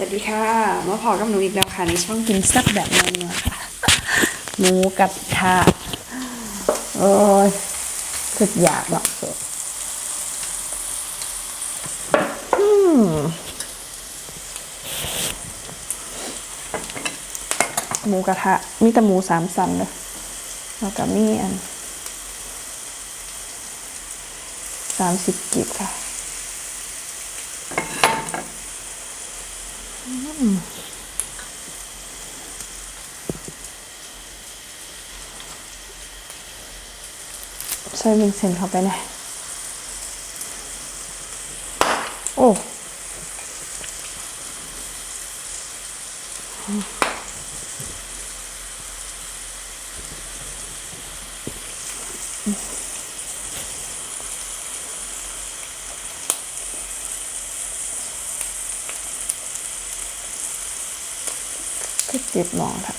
สวัสดีค่ะมาพอกับหนูอีกแล้วค่ะ ในช่องกินแซ่บแบบนัวๆค่ะ หมูกระทะโอ้ยสุดอยากแบบสุดอืมหมูกระทะ มีแต่หมูสามสันเลยแล้วก็มีอันสามสิบกิบค่ะ ใส่วิงเซนเข้าไปหน่อยโอ้ ก็ติดหมองค่ะ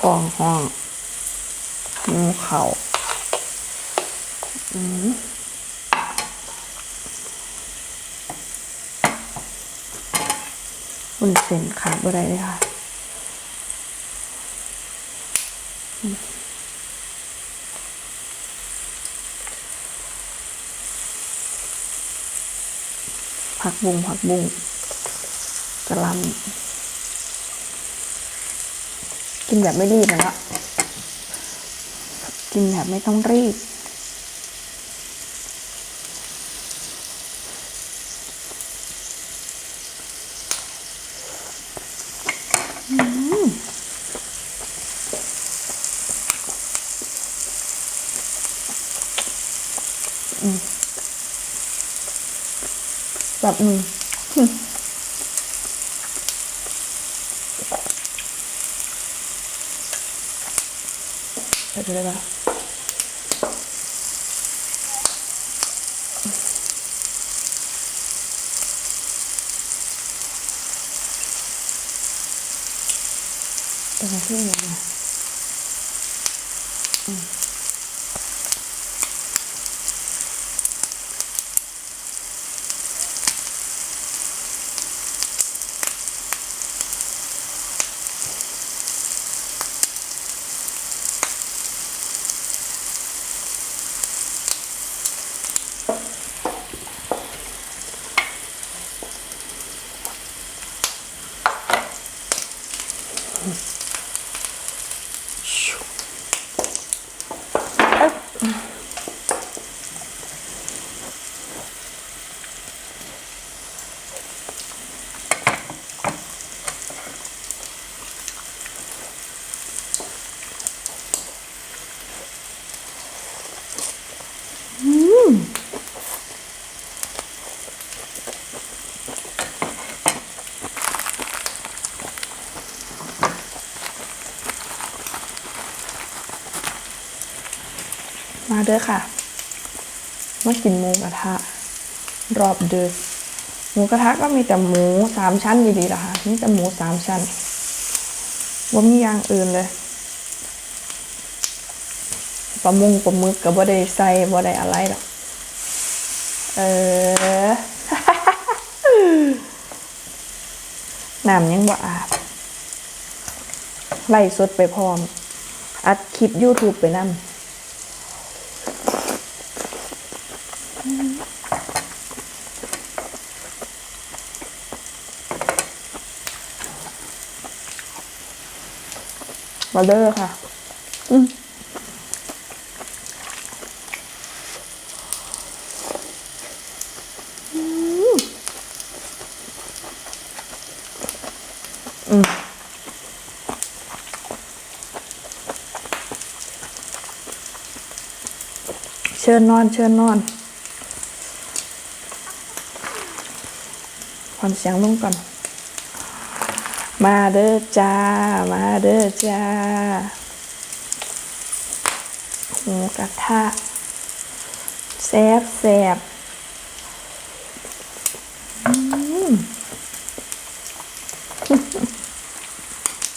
ทองห้องหมูเขาอืมอุ่นเส้นขาดบ่ได้เลยค่ะผักบุ้งผักบุ้งกระหลำ กินแบบไม่รีบนะละกินแบบไม่ต้องรีบอืมอืมแบบหนึ่ งไปดูเลยปะเป็นอะไรที่ยังไงอืมเอ๊ะอืม มา เด้อค่ะมากินหมูกระทะ รอบเดือหมูกระทะก็มีแต่หมูสามชั้นดีๆล่ะค่ะมีแต่หมูสามชั้นว่ามีอย่างอื่นเลยปลามุงปลาหมึกกับบ่ได้ใส่บ่ได้อะไรหรอกเออน้ำยังบ่อาบไล่สดไปพร้อม อัดคลิป YouTube ไปนำ มาเด้อค่ะ อืมอืมเชิญนอน เชิญนอนผ่อนเสียงลงก่อน มาเด้อจ้า มาเด้อจ้า หมูกระทะแซบแซบ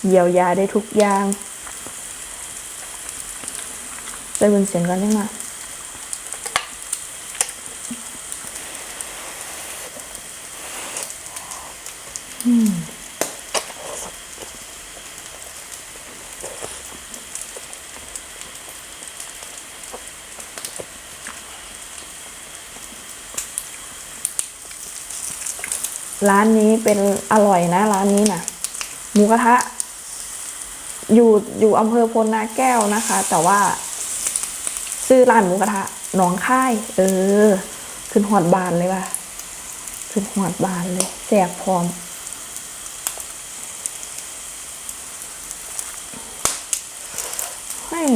เยียวยาได้ทุกอย่างใส่บุญเสียงก่อนได้ไหม ร้านนี้เป็นอร่อยนะร้านนี้นะหมูกระทะ อยู่อยู่อำเภอพลนาแก้วนะคะ แต่ว่าซื้อร้านหมูกระทะหนองค่าย เออ ขึ้นหอดบานเลยว่ะขึ้นหอดบานเลยแสบพร้อม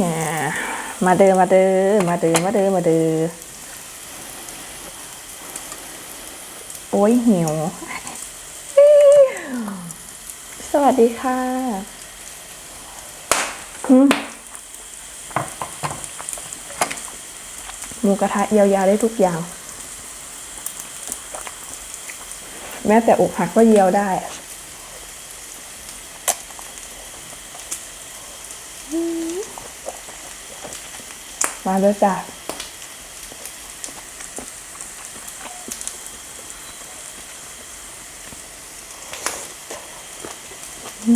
มมาเดินมาเดินมาเดินมาเดินมาเดิน อ้ยหิว สวัสดีค่ะหมูกระทะเยียวยาได้ทุกอย่าง แม้แต่อกหักก็เยียวได้มาด้วยจ้ะ มา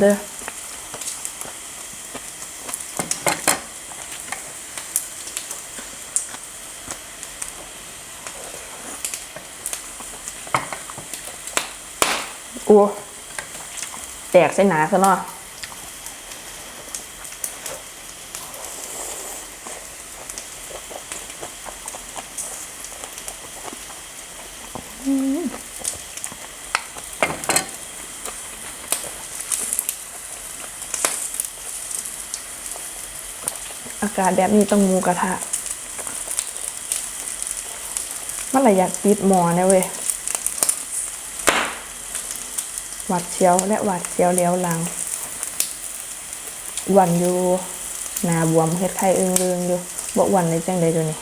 เด้อโอ้แตกใส่หนาซะเนาะาศแบบนี้ต้องหมูกระทะ มันอไรอยากปิดหมอเนี่ยเว้ยหวัดเชียวและหวัดเชียวเลี้ยวหลังหวันอยู่หนาบวมเฮ็ดไข้อึ้งเรืองอยู่บ่หวันเลยจังใดตัวนี้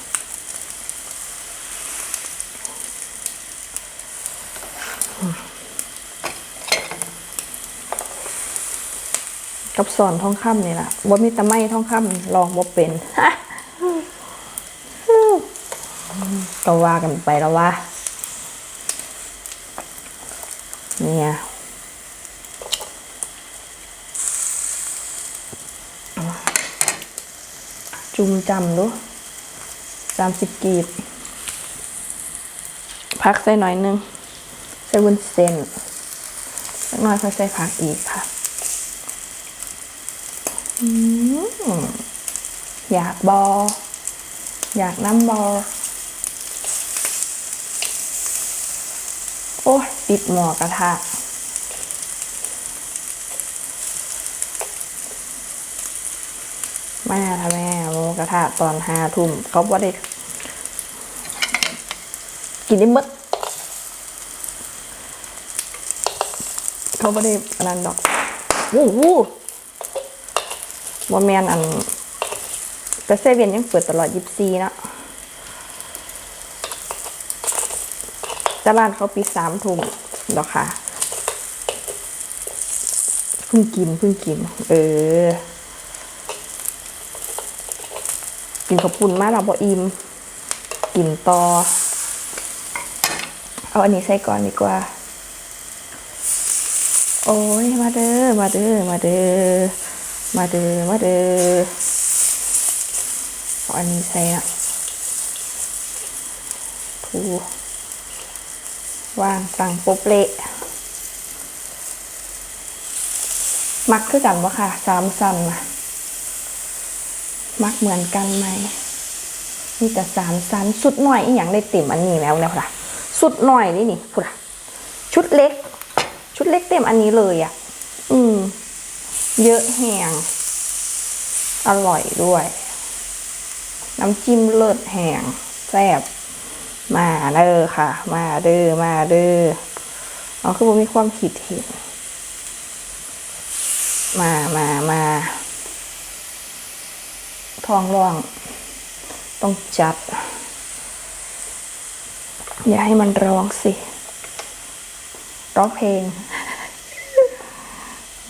กับสอนทองคำนี่แหละบ่มีตะไม้ทองคำลองบ่เป็นก็ว่ากันไปแล้วว่าเนี่ยจุ่มจำดูสามสิบกีบ พักใส่หน่อยนึง ใส่วุ้นเส้นสักหน่อยค่อยใส่ผักอีกค่ะ อยากบอ อยากน้ำบอ โอ้ยปิดหมอกระทะแม่ทำแม่หมูกระทะตอนห้าทุ่มเขาบ่ได้กินได้หมดเขาบ่ได้อันนั้นดอกโอ้โห บ่แมนอันแต่เซเว่นยังเปิดตลอดยิบซีนะแต่ร้านเขาปิดสามทุ่มดอกค่ะเพิ่งกินเพิ่งกิน เออ กินขาวปุ่นมากเราบออิมกินต่อ เอาอันนี้ใส่ก่อนดีกว่า โอ้ยมาเด้อมาเด้อมาเด้อ มาเด้อมาเด้ออันนี้ใส่อะถูวางตังโปะเละมักคือกันวะค่ะสามสันนะมักเหมือนกันไหมมีแต่สามสันสุดหน่อยอีหยังได้เต็มอันนี้แล้วนะพุดะสุดหน่อยนี่นี่พุดะชุดเล็ก ชุดเล็กเต็มอันนี้เลยอะ เยอะแหงอร่อยด้วย น้ำจิ้มเลิศแหงแซ่บมาเด้อค่ะ มาเด้อมาเด้อเอาคือผมมีความคิดเห็นมามามาทองร่วงต้องจัด อย่าให้มันร้องสิ ร้องเพลง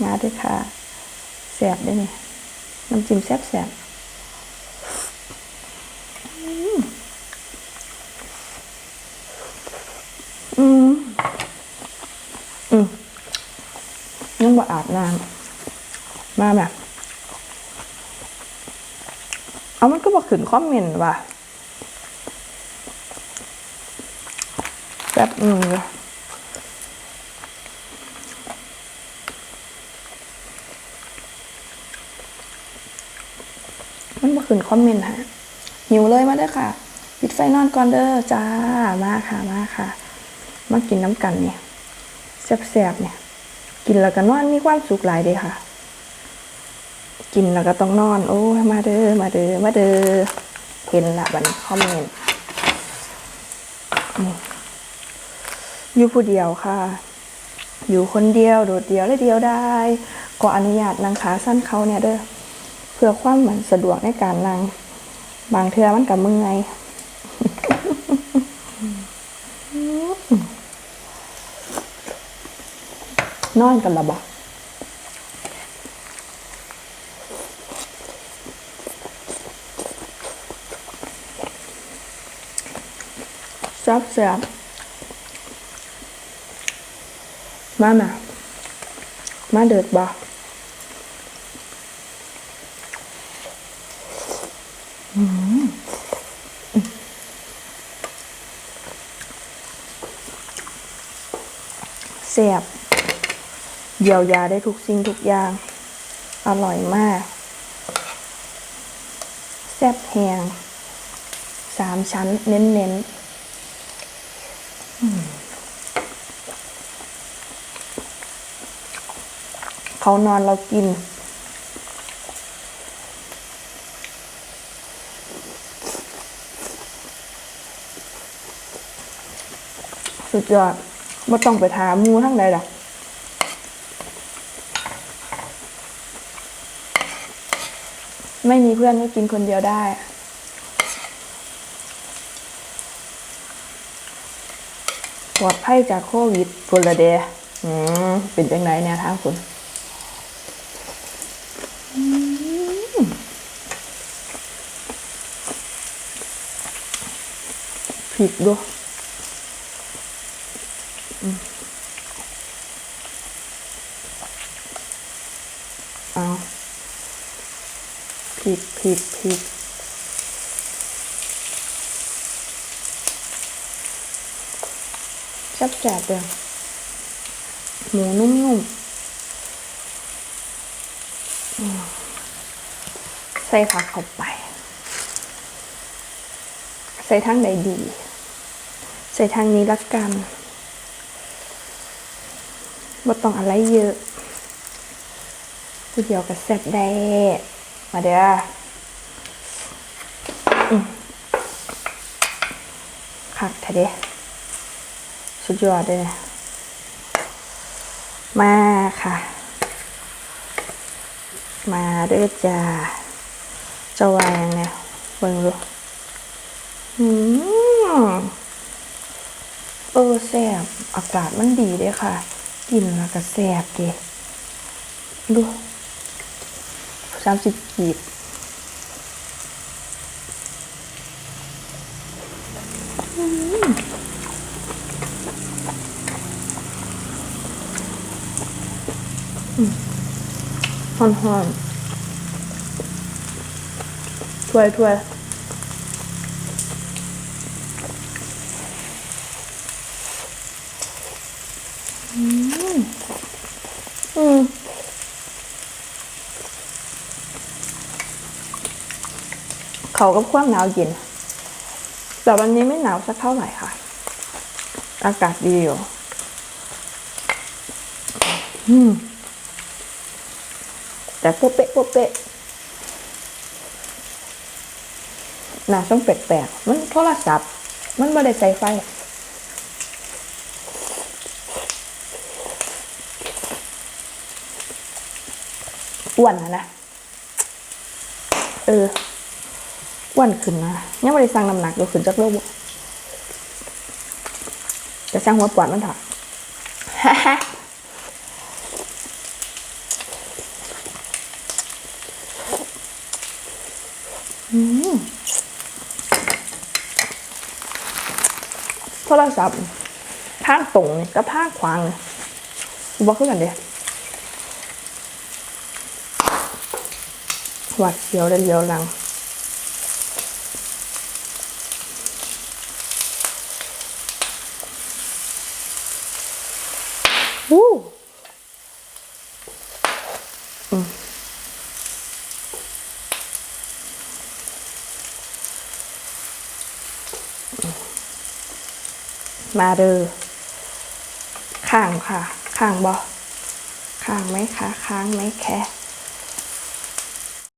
มาด้วยค่ะ สบด้วยเนี่ยน้ำจิ้มแซ่บแสบอืมอืม อืมยังบ่อาบน้ำมาแบบ เอามันก็บอกขึ้นคอมเมนต์ว่ะแบบอืมเลยมันบอก ขึ้นคอมเมนต์ฮะหิวเลยมาเด้อค่ะ ปิดไฟนอนก่อนเด้อจ้ามาค่ะมาค่ะ มากินน้ำกันเนี่ยแซ่บๆเนี่ย กินแล้วก็นอนมีความสุขหลายเด้ค่ะ กินแล้วก็ต้องนอน โอ้มาเด้อมาเด้อมาเด้อเห็นละบันคอมเมนต์อยู่ผู้เดียวค่ะ อยู่คนเดียวโดดเดียวและเดียวได้ ก็อนุญาตนางขาสั้นเขาเนี่ยเด้อ พื่อความเหมือนสะดวกในการนางบางเทือมันกับมึงไงนอนกันละบ่ซ่บแซ่บมามามาเดือดบ่ อืมแซบเยียวยาได้ทุกสิ่งทุกอย่าง อร่อยมาก แซ่บแหงสามชั้นเน้นๆเขานอนเรากิน สุดยอดไม่ต้องไปถามมูทั้งใดดอกไม่มีเพื่อนก็กินคนเดียวได้ ปลอดภัยจากโควิดพุละเดอืมเป็นจังไดเนี่ยทางคุณผิดด้วยอืมเอา ผิดผิดผิดแซ่บๆเลยหมูนุ่มๆมใส่ผักเข้าไป ใส่ทั้งใดดี ใส่ทางนี้ละกันบ่ต้องอะไรเยอะผู้เดียวกับแซ่บได้ มาเด้ออืมคักแท้เด้สุดยอดเลยนะมาค่ะ มาด้อจ้าจะวางเนี่ยเบิ่งดูอืมเออแสบอากาศมันดีเด้ค่ะ กินแล้วก็แสบเด้ดู สามสิบกีบหอนหอนถ้วยถ้วยอืมอืม เขากับความหนาวเย็น แต่วันนี้ไม่หนาวสักเท่าไหร่ค่ะ อากาศดีอยู่แต่โป๊ะเปะโปะเปะน่าช่องแปลกๆมันโทรศัพท์ มันไม่ได้ใส่ไฟอ้วนนะนะเออ อ้วนขึ้นนะยังไม่ได้สั่งน้ำหนักเดี๋ยวขึ้นจากโลกบ่จะสั่งหัวปวดมันเถอะอืมโทรศัพท์ทางตรงนี่กับทางขวางบอกขึ้นกันเดียหวัดเสียวได้เยียวหลัง วู้อืม มาเด้อข้างค่ะ ข้างบอข้างไหมคะค้างไหมแคะ